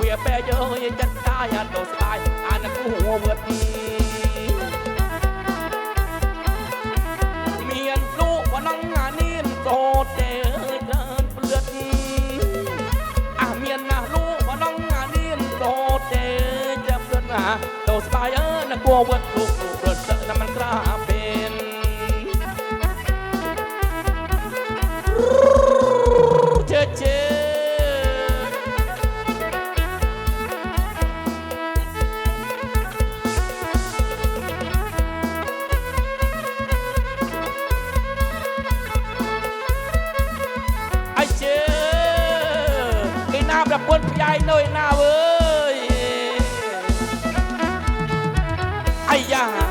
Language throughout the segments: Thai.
វាពេលយើងចិត្តកាយអត់ទៅស្ដាយអានគូវឺទីមានព្រូវណ្ណងអានីនតោទេដល់ព្រឿតអាមានណាស់លូវណ្ណងអានីនតោទេចាំព្រឿតណាទៅស្ដាយអើនគូវឺទូ哎呀！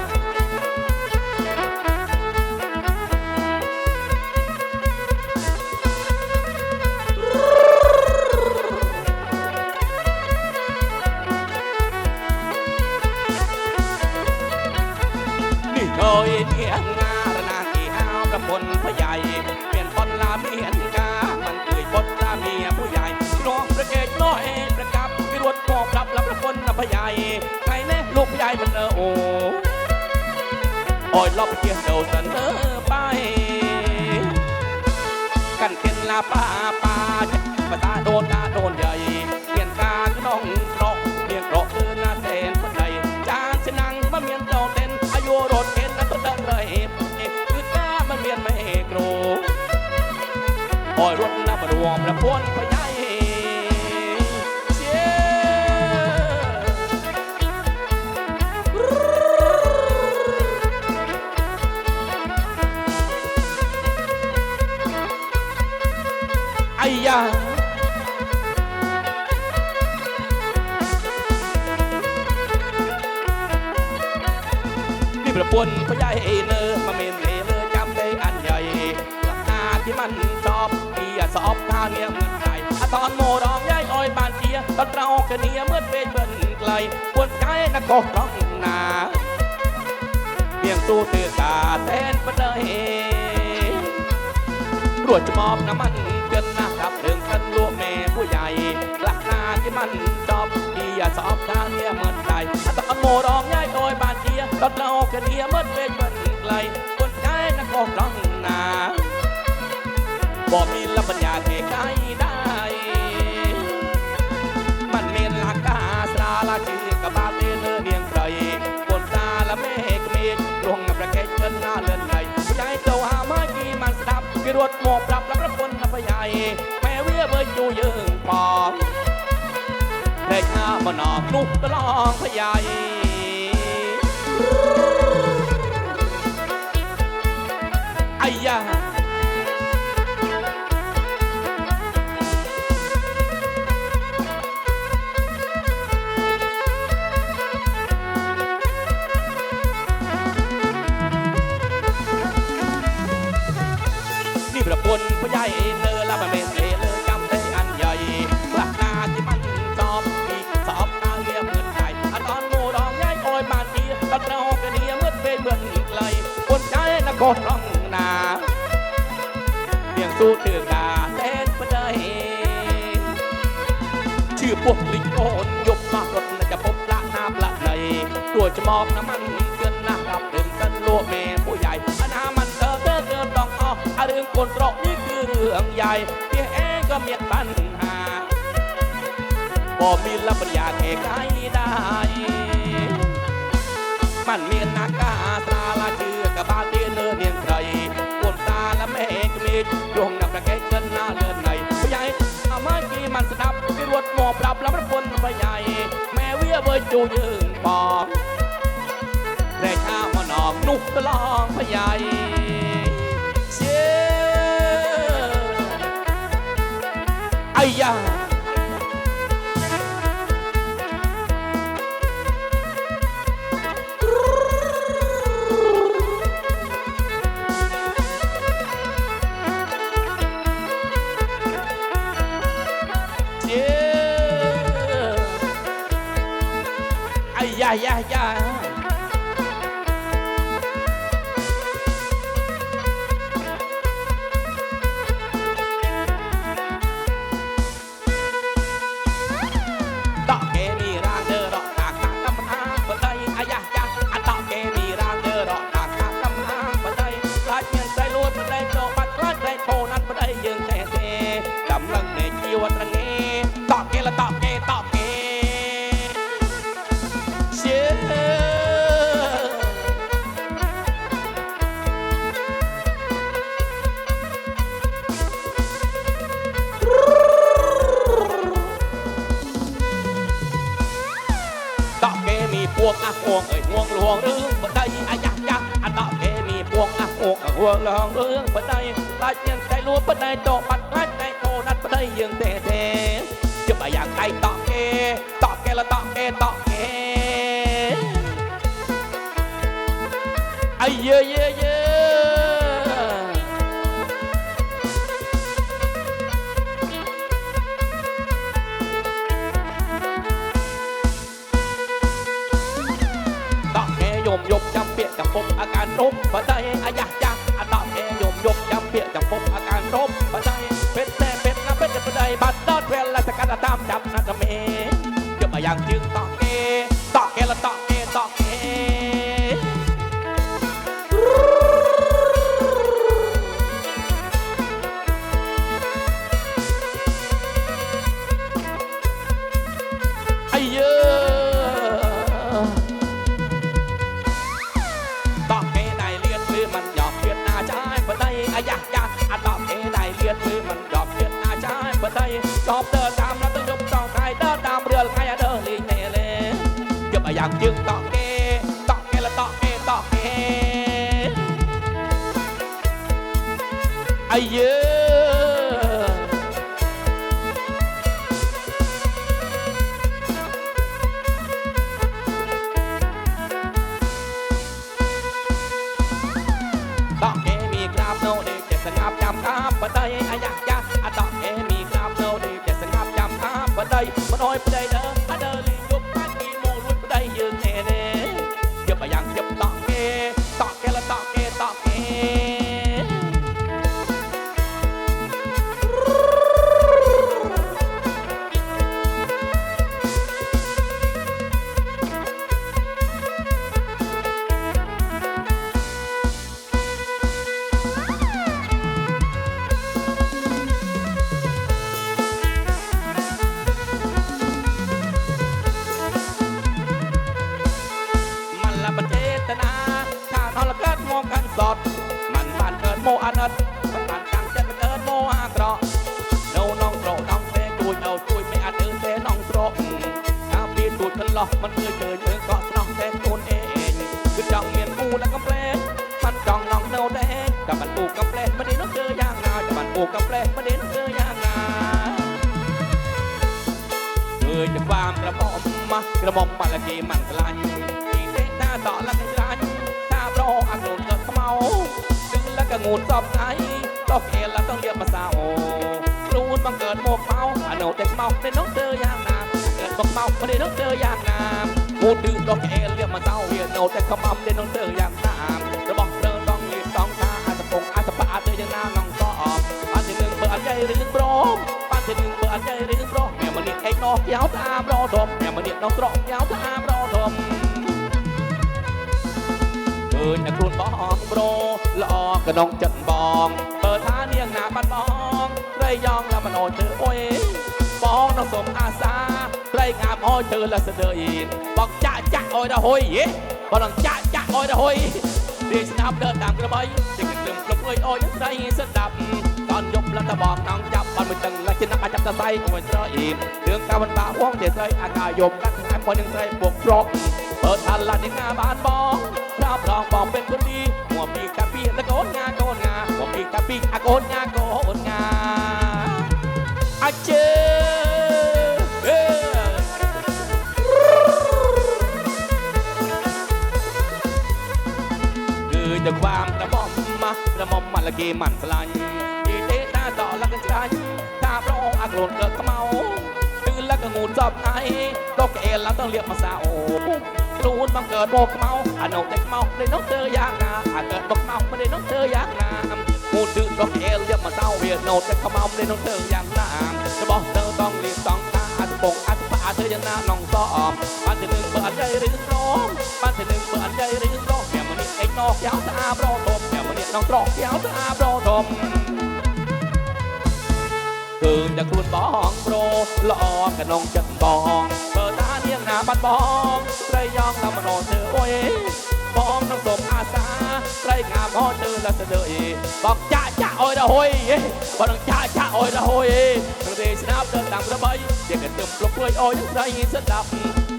เเจ้าเสนอไป กันเข็นลาป่าป่าประตาโดนตาโดนใหญ่เลียนการน้องเราะเปเีียนเราะหคือหน้าเต้นพันใดจานชนังมาเมียนเจ้าเต้นอายุรถเข็นนันตัวเดิมเลยเอกคือหน้ามันเมียนไม่โกรธอ่อยรถน้ำรวมและพวนพยาปวนพยายเนอมาเมนเลเอจำได้อันใหญ่ราคาที่มันชอบเมียสอบท้าเมียมันไก่ตอนโมดองย้ายอ้อยบานเทียตอนเรากระเนียเมื่อเป็นเบิ่นไกลปวนไก่นักกร้องนาเมียงตู้ตื่นตาแทนปเลยรวดจะมอบน้ำมันเกินนะครับถึง่านลูกแม่ผู้ใหญ่ลักนาที่มันจอบดีอยาสอบทาเนี่ยเหมือนใ่ตอนโมรองย้ายอ้อยบานรถเราเกลียมดเลยมันไกลคนใจนักกอกร้องนา บ่ มีลำปัญญาเทกายได้ มันเมนลากาสราลาชื่อกับบาเตเนเนียงไกรบนตาละเมฆเมฆลวงประเกศเงินหน้าเลือนไหลใจเจ้าหามากีมันสับกิรวดหมอบรับรับรับคนทับใหญ่แม่เวียเบยอยู่ยืงปอเพลงหน้ามานอกนุกตะลองพยายสู้ถื่กาเสนปนได้ชื่อพวกลิงโอนยบมากดน่าจะพบละนาปละในตัวจะมอบน้ำมันเกินหน้ากับเดินกันโลแม่ผู้ใหญ่อนามันเธอเธอเกินต้องเอาอาเรื่องคนรรกนี่คือเรื่องใหญ่เพียเองก็เมียปัญหาบ่มีละปัญญาแก้ไขได้ มันเมียนาคาตาลาจืดวงนับระเกเกินหน้าเลอนในผู้ใหญ่อามากีมันสนับไปรวดหมอบรับลำพระนคนผูใหญ่ แม่เวียเบ์จูยืนบอกแต่ช้ามานอก นุกตลองพูใหญ่ quần là hòn bên đây ta chân cây lúa bên đây tổ mặt ngách cây khô nát bên đây dừng tè tè chứ bà dạng cây tọ kê tọ kê là tọ kê tọ kê ai dê dê dê tọ kê nhồm nhộm trăm biệt cả phục ở cả nôm bên đây ai da เปียจังปบอาการโรมปัจจัยเป็ดแต่เป็ดนะเป็ดต่ปัจจัยบัดูดทะเลาะมันเคยเจอเจอก็นองแทนตนเอง คือจัองเมียนปูแล้วก็แปลงมันจ้องน้องเนาแดงกับมันปูกับแปลงมันเด่นเจอย่างนาจะมันปูกับแปลงมันเด่นเจอย่างนาเคยจะความกระบอกมากระบอกมาละเกมันกลายทีเตนหน้าต่อละกันลายตาโปรอักโนเกิดเมาดึงแล้วก็งูสอบใจตอกเอลแล้วต้องเยอมาสาโอรูดบังเกิดโมกเมาอันโนเด็กเมาในน้องเจอย่างนาកបោមិនដឹងធ្វើយ៉ាងណាគូទិដកអេលៀមកតោវានៅតែកំអំទេនឹងធ្វើយ៉ាងណារបស់ត្រូវต้องលៀបតង់ថាអាចពងអាចបអាចធ្វើយ៉ាងណាងងក៏អត់អត់ទេនឹងបើអត់ចៃឬនឹងប្រមបាត់ទេនឹងបើអត់ចៃឬនឹងប្រអ្នកម្នាក់ឯងនោះកៅថាប្រធំអ្នកម្នាក់នោះត្រកកៅថាប្រធំឃើញតែខ្លួនបងប្រូល្អកណ្ដងចិត្តបង បើថានាងណាបាត់បងត្រីយ៉ងឡាមណោធ្វើអុយបងនោះសូមអាសាไรยงามอ้อยเธอละเสดออินบอกจ้าจ้าอ้อยระหอยบอกนังจ้าจ้าอ้อยระหอยดีสนับเดินตามกระบอยจะกินดื่มกลมเอ้โอ้อยใส่สดับ ตอนยกแล้วจะบอกน้องจับบอลมือตึงและชินักอาจับตะไซอ้อยเสดออินเรื่องการวันปาห้องเดือดใส่อากาศยมกันงานพอยังใส่บวกตรอก เปิดทันละในหน้าบ้านบองรับรองบอกเป็นคนดีหัวปีกะปีและโกนงาโกนงาหัวปีกะปีกอะโกนงาโกนงาอาเจទៅខ្វាមរបស់ម៉ាស់របស់ម៉ាល់គេមិនខ្លាញ់និយាយទេតាតលកចាច់តាប្រងអាខ្លួនកើខ្មៅគឺលកងូតសពអីដកកែលឡើងទៅលៀបភាសាអូខ្លួនមកកើតមកខ្មៅអានោះតែខ្មៅនេះនោះធ្វើយ៉ាងណាអាកើតមកខ្មៅនេះនោះធ្វើយ៉ាងណាគូទិដកកែលលៀបភាសាវានោះតែខ្មៅនេះនោះធ្វើយ៉ាងណារបស់ទៅต้องលៀបតង់តាអាពងអាធ្វើយ៉ាងណានងតអមបានទៅនឹងបើអត់ใจឬស្រមបានទៅនឹងបើអត់ใจឬស្រមណោះកែវស្អាប្រធមកែវនេះនងត្រកកែវស្អាប្រធមគឺតែខ្លួនបងប្រូល្អកណងចិត្តបងបើតានាងណាបាត់បងត្រីយ៉ងតាមរោធ្វើអុយបងក្នុងសុំអាសា ត្រីងាមហត់លើលះទៅលើអីបងចាក់ចាក់អុយរហុយបងនឹងចាក់ចាក់អុយរហុយនឹងទេស្នាប់ទៅតាមរបីជាកន្ទឹមលុកលួយអុយស្រីស្ដាប់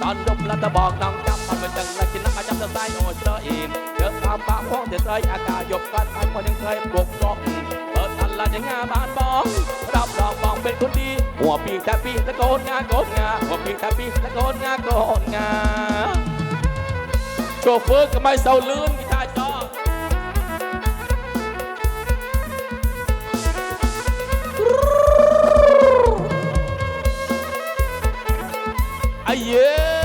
តនរំលត់បងដល់ចាប់អត់មិនដឹងตายโอเจอินเดือามปะพ้องเจอใจอากาศหยบกันไอ้คนยังเคยปลุกจอกเปิดตลาดยังงาบานบองรับรองบองเป็นคนดีหัวปีแต่ปีตะโกนงาโกนงาหัวปีแต่ปีตะโกนงาโกนงาโชเฟอร์ก็ไม่เศร้าลืมกีตาร์จอกไอ้เ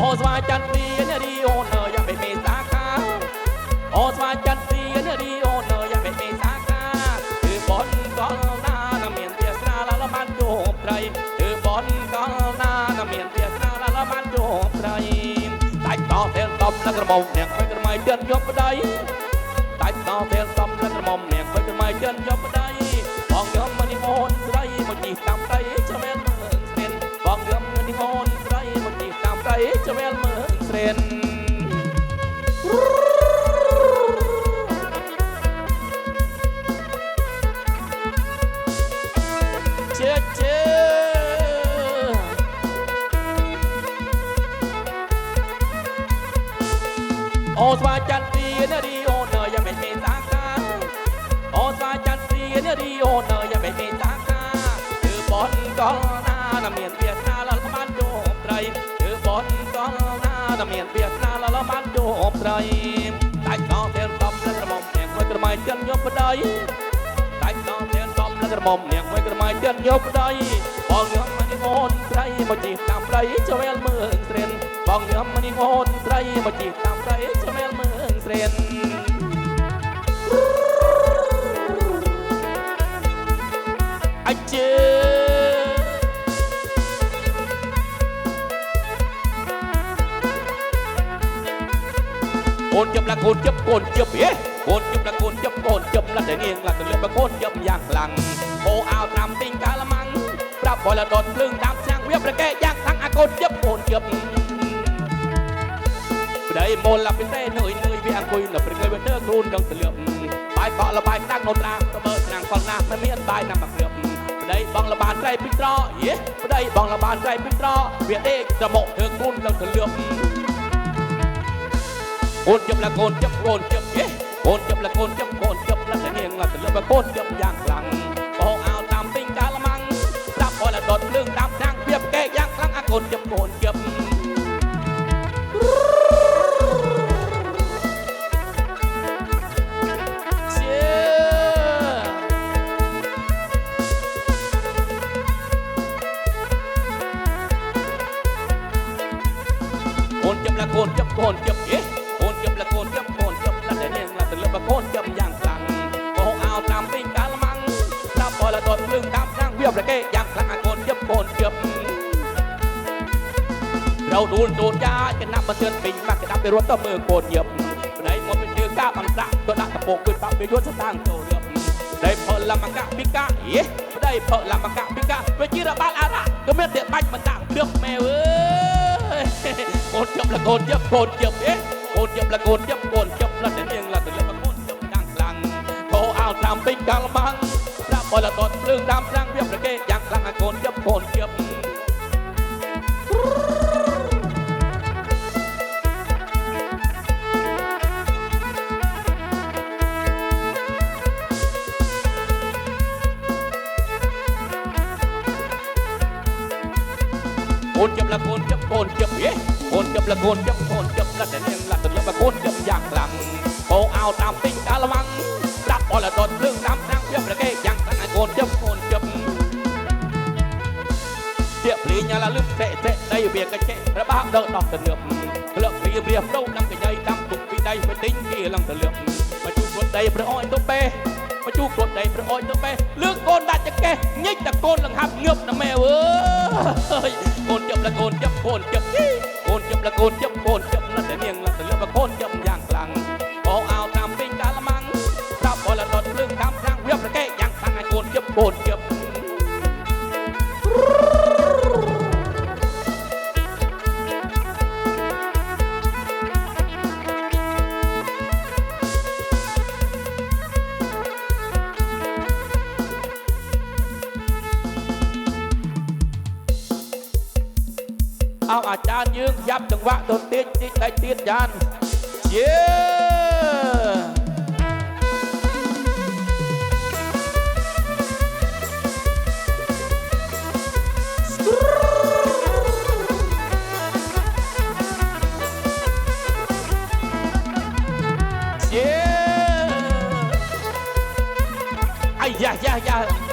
អូស្វាយចន្ទទីនារីអូនអើយយ៉ាងមិនមេសាខាអូស្វាយចន្ទទីនារីអូនអើយយ៉ាងមិនមេសាខាគឺបនកលណាណាមានវាស្នាឡាលបានជោគត្រីគឺបនកលណាណាមានវាស្នាឡាលបានជោគត្រីដាច់តោះពេលតប់នឹងក្រមុំអ្នកខ្វែងក្រមៃទៀតយកប្តីដាច់តោះពេលតប់នឹងក្រមុំអ្នកខ្វែងក្រមៃទៀតយកប្តីមានវាសនាលលបានយោអបត្រីតែកោធានតំលក្រមុំអ្នកមួយក្រមៃចិនយកប្តីតែកោធានតំលក្រមុំអ្នកមួយក្រមៃចិនយកប្តីបងញោមមកនេះអូនត្រីមកជីតាមប្តីជវែលមើលស្រិនបងញោមមកនេះអូនត្រីមកជីតាមប្តីជរៀនអាចាកូនជឹបឡាកូនជឹបកូនជឹបហេកូនជឹបឡាកូនជឹបកូនជឹបឡាតែងៀងឡាទៅលឹបកូនជឹបយ៉ាងខ្លាំងគោអោតាមទីងកាលម៉ាំងប្រាប់បលដុតភ្លើងតាមឆ្នាំងវាប្រកែកយ៉ាងខាងអាកូនជឹបកូនជឹបប្តីមូលឡាពិសេសនុយคุยนับเป็นเคยเวเตอร์ครูนกังเลือมบายบอกระบายนั่งนอนนาระเบิดนางฟังนาไม่มีอันบายนำมาเกลือมได้บังละบานใจพิตรอ เย้ได้บังละบานใจพิตรอเวียดเอกจะหมกเธอครูนกังเลือมโกนจับละโกนจับโกนจับเฮ้โกนจับละโกนจับโกนจับละเนียงละเลือมโกนจับยางหลังบอกเอาตามติงกาละมังจับพอละดดเรื่องตามทางเปียบแก่ยางหลังอากนจับโกนโกนเก็บเอ๊ะโกนเก็บละโกนเก็บโกนเก็บละแต่เนี่ยละแต่เลือกโกนเก็บอย่างกล่งโอ้เอาตามเปงกาละมังตามปอยละตดลึงตามนั่งเวียบละเกอย่างคลางโกนเก็บโกนเก็บเราดูดูยาจะนับมาเตือนปิงมากจะนับไปรวมต่อมือโกนเก็บไหนหมดเป็นเดือกล้าบังสะตัวนักกระโปกขึ้นปั๊บไปยศสต้างโตเรือได้เพลมังกะพิกะเอ๊ะได้เพลมังกะพิกะเวจีระบาลอาระก็ไม่เตะบัญมันต่างเลือกแม่เว้ยโคนยับละโคนยับคนยับเอ๊ะคนยับละโคนยับคนยับละเดียงละแต่ละโคนยับดังลังโทเอาตามไปกลางบังรับอละตอนเรื่องตามร่างเรียบระเกยังลังอคนยับคนยับកូនចឹបកូនចឹបលទ្ធនាងលទ្ធលបកូនចឹបយ៉ាងខ្លាំងបោអោតាមទីដាលវងដាក់អលដុតលឹងតាមតាមពីប្រកេយ៉ាងខ្លាំងឲ្យកូនចឹបកូនចឹបទៀកភ្លីញ៉ាឡាលឹមតេតេដៃវាកចេរបស់ដកដោះទៅលឹបលឹកព្រាមរៀបដូវនឹងកញ្ញៃតាមទុកពីដៃមិនទិញគេឡើងទៅលឹបមកជួខ្លួនដៃព្រះអើយទៅបេះមកជួខ្លួនដៃព្រះអើយទៅបេះលឹកកូនដាច់ចកេះញិចតែកូនលង្ហាប់ងើបណាម៉ែអើយកូនចឹបលកូនចឹបកូនចឹបละโกนยำโมนยำ yeah, yeah, yeah.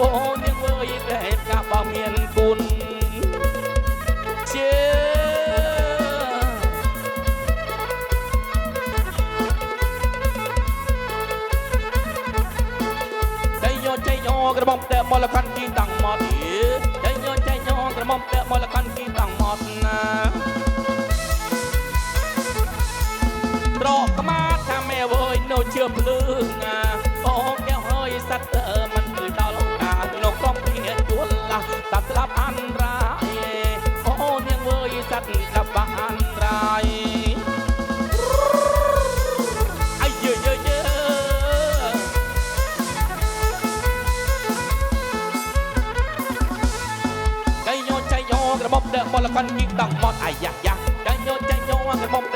អូនាងវើយតែហេតុការបោះមានគុណជាចៃយោចៃយោក្រមុំតែមលខាន់គីតាំងមកទីចៃយោចៃយោក្រមុំតែមលខាន់គីតាំងសត្វស្លាប់អន្តរាយអូននាងវើយសត្វស្លាប់អន្តរាយអាយយើយើកៃញោចៃញោក្រមុំដើបលកន់គីតងមត់អាយ៉ាយ៉ាកៃញោចៃញោក្រមុំ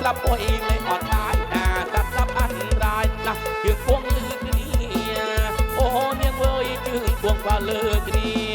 ស្លាប់អុយលែងអត់បានណាស្លាប់ស្លាប់អត់បានណាយើងគង់លឺគ្នាអូនាងអើយជឿគង់ផ្លាលើគ្នា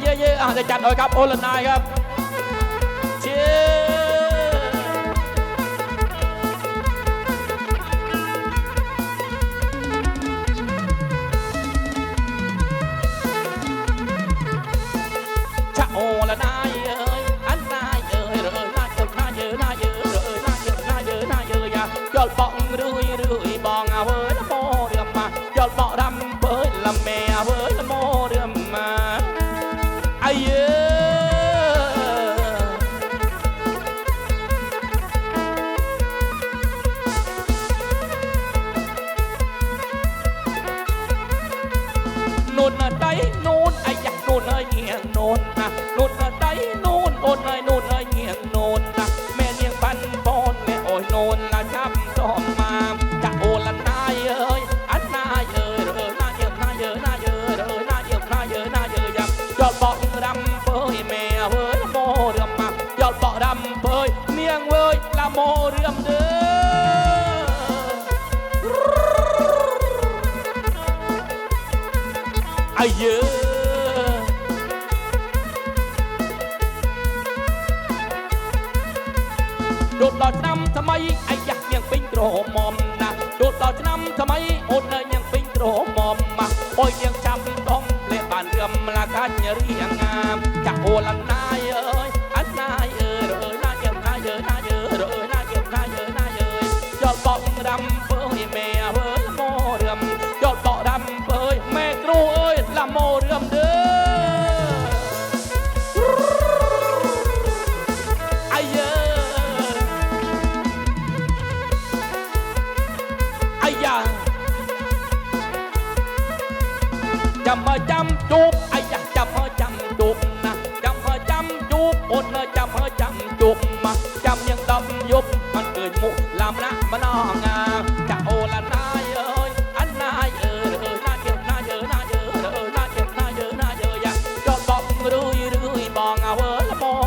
เย่เย่เย่อ่ะจะจัดหน่อยครับโอลนายครับดนะหลุดเสียงงามจากโอลันนายเออ